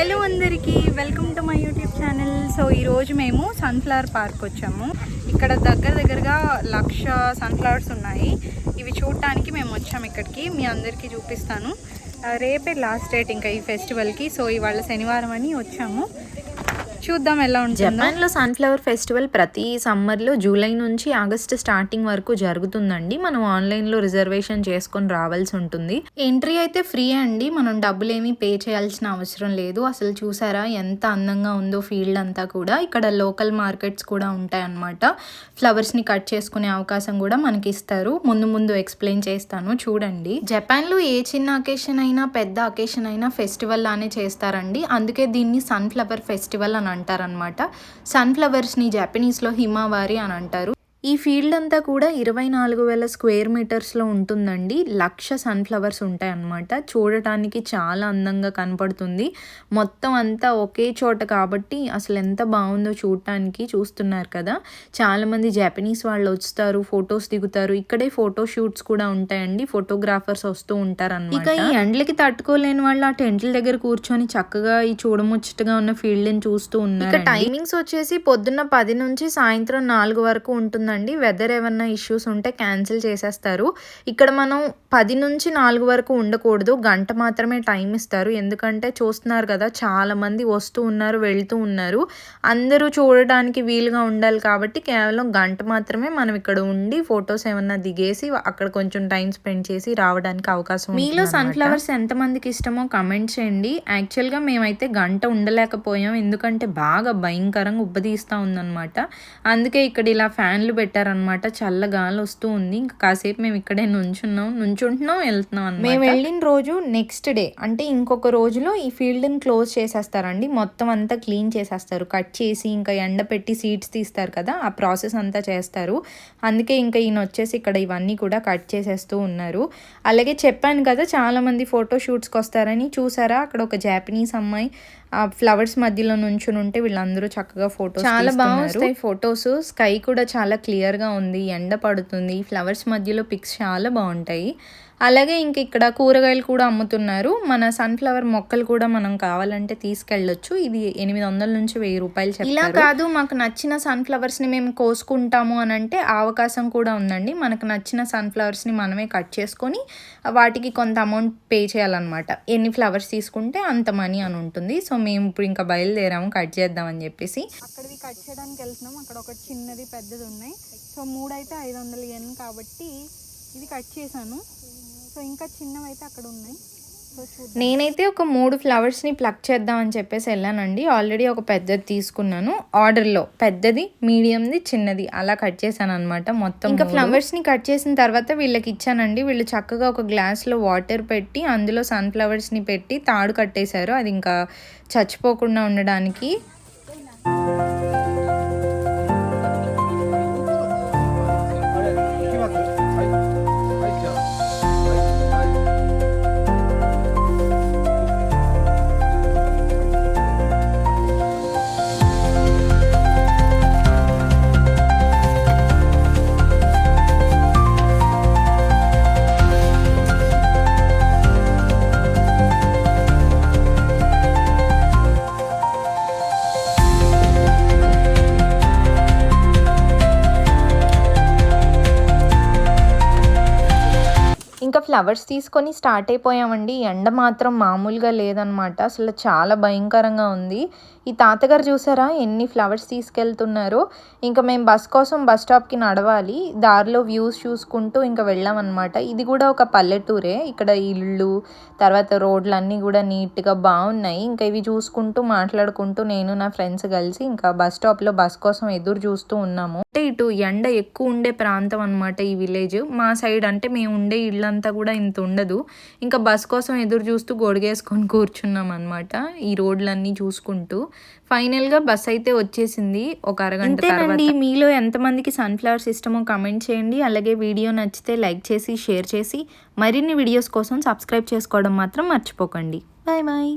Hello అందరికీ welcome to my YouTube channel so ఈరోజు మేము సన్ఫ్లవర్ పార్క్ వచ్చాము. ఇక్కడ దగ్గర దగ్గరగా లక్ష సన్ఫ్లవర్స్ ఉన్నాయి. ఇవి చూడటానికి మేము వచ్చాము ఇక్కడికి. మీ అందరికీ చూపిస్తాను. రేపే లాస్ట్ డేట్ ఇంకా ఈ ఫెస్టివల్కి సో ఇవాళ శనివారం అని వచ్చాము. చూద్దాం ఎలా ఉంటుందో. జపాన్లో సన్ఫ్లవర్ ఫెస్టివల్ ప్రతి సమ్మర్లో జూలై నుంచి ఆగస్ట్ స్టార్టింగ్ వరకు జరుగుతుందండి. మనం ఆన్లైన్లో రిజర్వేషన్ చేసుకొని రావాల్సి ఉంటుంది. ఎంట్రీ అయితే ఫ్రీ అండి. మనం డబ్బులు ఏమీ పే చేయాల్సిన అవసరం లేదు. అసలు చూసారా ఎంత అందంగా ఉందో ఫీల్డ్ అంతా కూడా. ఇక్కడ లోకల్ మార్కెట్స్ కూడా ఉంటాయన్నమాట. ఫ్లవర్స్ని కట్ చేసుకునే అవకాశం కూడా మనకి ఇస్తారు ముందు ముందు ఎక్స్ప్లెయిన్ చేస్తాను. చూడండి. జపాన్లో ఏ చిన్న అకేషన్ అయినా పెద్ద అకేషన్ అయినా ఫెస్టివల్ లానే చేస్తారండి. అందుకే దీన్ని సన్ఫ్లవర్ ఫెస్టివల్ అని అంటారనమాట సన్ఫ్లవర్స్ని జపనీస్లో హిమావారి అని అంటారు. ఈ ఫీల్డ్ అంతా కూడా ఇరవై నాలుగు వేల స్క్వేర్ మీటర్స్లో ఉంటుందండి. లక్ష సన్ఫ్లవర్స్ ఉంటాయి అన్నమాట చూడటానికి చాలా అందంగా కనపడుతుంది. మొత్తం అంతా ఒకే చోట కాబట్టి అసలు ఎంత బాగుందో చూడటానికి చూస్తున్నారు కదా. చాలామంది జపనీస్ వాళ్ళు వస్తారు ఫొటోస్ దిగుతారు. ఇక్కడే ఫోటో షూట్స్ కూడా ఉంటాయండి. ఫోటోగ్రాఫర్స్ వస్తూ ఉంటారు ఇక ఈ ఎండలకి తట్టుకోలేని వాళ్ళు ఆ టెంట్ల దగ్గర కూర్చొని చక్కగా ఈ చూడముచ్చటగా ఉన్న ఫీల్డ్ని చూస్తూ ఉన్నారు ఇక టైమింగ్స్ వచ్చేసి పొద్దున్న పది నుంచి సాయంత్రం నాలుగు వరకు ఉంటుందండి వెదర్ ఏమన్నా ఇష్యూస్ ఉంటే క్యాన్సిల్ చేసేస్తారు. ఇక్కడ మనం పది నుంచి నాలుగు వరకు ఉండకూడదు. గంట మాత్రమే టైం ఇస్తారు. ఎందుకంటే చూస్తున్నారు కదా చాలా మంది వస్తూ ఉన్నారు వెళ్తూ ఉన్నారు. అందరూ చూడడానికి వీలుగా ఉండాలి కాబట్టి కేవలం గంట మాత్రమే మనం ఇక్కడ ఉండి ఫొటోస్ ఏమన్నా దిగేసి అక్కడ కొంచెం టైం స్పెండ్ చేసి రావడానికి అవకాశం మీలో సన్ఫ్లవర్స్ ఎంతమందికి ఇష్టమో కమెంట్ చేయండి. యాక్చువల్గా మేమైతే గంట ఉండలేకపోయాం. ఎందుకంటే బాగా భయంకరంగా ఉబ్బదీస్తూ ఉందన్నమాట. అందుకే ఇక్కడ ఇలా ఫ్యాన్లు పెట్టారనమాట చల్ల గాలి వస్తూ ఉంది. ఇంకా కాసేపు మేము ఇక్కడే నుంచున్నాం. నుంచుంటున్నాం వెళ్తున్నాం అన్నమాట. మేము వెళ్ళిన రోజు నెక్స్ట్ డే అంటే ఇంకొక రోజులో ఈ ఫీల్డ్ని క్లోజ్ చేసేస్తారండి. మొత్తం అంతా క్లీన్ చేసేస్తారు. కట్ చేసి ఇంకా ఎండ పెట్టి సీడ్స్ తీస్తారు కదా ఆ ప్రాసెస్ అంతా చేస్తారు. అందుకే ఇంకా ఈయన వచ్చేసి ఇక్కడ ఇవన్నీ కూడా కట్ చేసేస్తూ ఉన్నారు. అలాగే చెప్పాను కదా చాలా మంది ఫోటో షూట్స్కి వస్తారని. చూసారా? అక్కడ ఒక జాపనీస్ అమ్మాయి ఆ ఫ్లవర్స్ మధ్యలో నుంచుని ఉంటే వీళ్ళందరూ చక్కగా ఫోటోస్ చాలా బాగుంటాయి ఫొటోస్. స్కై కూడా చాలా క్లియర్గా ఉంది ఎండ పడుతుంది ఫ్లవర్స్ మధ్యలో పిక్స్ చాలా బాగుంటాయి. అలాగే ఇంక ఇక్కడ కూరగాయలు కూడా అమ్ముతున్నారు. మన సన్ఫ్లవర్ మొక్కలు కూడా మనం కావాలంటే తీసుకెళ్ళొచ్చు. ఇది ఎనిమిది వందల నుంచి వెయ్యి రూపాయలు చెప్పారు ఇలా కాదు మాకు నచ్చిన సన్ఫ్లవర్స్ని మేము కోసుకుంటాము అని అంటే అవకాశం కూడా ఉందండి. మనకు నచ్చిన సన్ఫ్లవర్స్ని మనమే కట్ చేసుకొని వాటికి కొంత అమౌంట్ పే చేయాలన్నమాట. ఎన్ని ఫ్లవర్స్ తీసుకుంటే అంత మనీ అని ఉంటుంది. సో మేము ఇప్పుడు ఇంకా బయలుదేరాము కట్ చేద్దామని చెప్పేసి. అక్కడివి కట్ చేయడానికి వెళ్తున్నాం అక్కడ ఒకటి చిన్నది పెద్దది ఉన్నాయి. సో మూడు అయితే ఐదు వందలు ఇయన్ కాబట్టి ఇది కట్ చేశాను. సో ఇంకా చిన్నవి అయితే అక్కడ ఉన్నాయి నేనైతే ఒక మూడు ఫ్లవర్స్ని ప్లక్ చేద్దామని చెప్పేసి వెళ్ళానండి. ఆల్రెడీ ఒక పెద్దది తీసుకున్నాను. ఆర్డర్లో పెద్దది మీడియంది చిన్నది అలా కట్ చేశాను అనమాట మొత్తం ఇంకా ఫ్లవర్స్ని కట్ చేసిన తర్వాత వీళ్ళకి ఇచ్చానండి. వీళ్ళు చక్కగా ఒక గ్లాస్లో వాటర్ పెట్టి అందులో సన్ఫ్లవర్స్ని పెట్టి తాడు కట్టేశారు. అది ఇంకా చచ్చిపోకుండా ఉండడానికి. ఫ్లవర్స్ తీసుకొని స్టార్ట్ అయిపోయామండి. ఎండ మాత్రం మామూలుగా లేదనమాట. అసలు చాలా భయంకరంగా ఉంది. ఈ తాతగారు చూసారా ఎన్ని ఫ్లవర్స్ తీసుకెళ్తున్నారో? ఇంకా మేము బస్ కోసం బస్ స్టాప్కి నడవాలి. దారిలో వ్యూస్ చూసుకుంటూ ఇంకా వెళ్ళామన్నమాట. ఇది కూడా ఒక పల్లెటూరే. ఇక్కడ ఇళ్ళు తర్వాత రోడ్లు అన్నీ కూడా నీట్గా బాగున్నాయి ఇంకా ఇవి చూసుకుంటూ మాట్లాడుకుంటూ నేను నా ఫ్రెండ్స్ కలిసి ఇంకా బస్ స్టాప్లో బస్ కోసం ఎదురు చూస్తూ ఉన్నాము. అంటే ఇటు ఎండ ఎక్కువ ఉండే ప్రాంతం అనమాట ఈ విలేజ్. మా సైడ్ అంటే మేము ఉండే ఇళ్ళంతా కూడా ఇంత ఉండదు. ఇంకా బస్ కోసం ఎదురు చూస్తూ గొడిగేసుకొని కూర్చున్నాం అనమాట ఈ రోడ్లన్నీ చూసుకుంటూ. ఫైనల్గా బస్ అయితే వచ్చేసింది ఒక అరగంట తర్వాత. మీలో ఎంతమందికి సన్ఫ్లవర్స్ ఇష్టమో కమెంట్ చేయండి. అలాగే వీడియో నచ్చితే లైక్ చేసి షేర్ చేసి మరిన్ని వీడియోస్ కోసం సబ్స్క్రైబ్ చేసుకోవడం మాత్రం మర్చిపోకండి. Bye bye.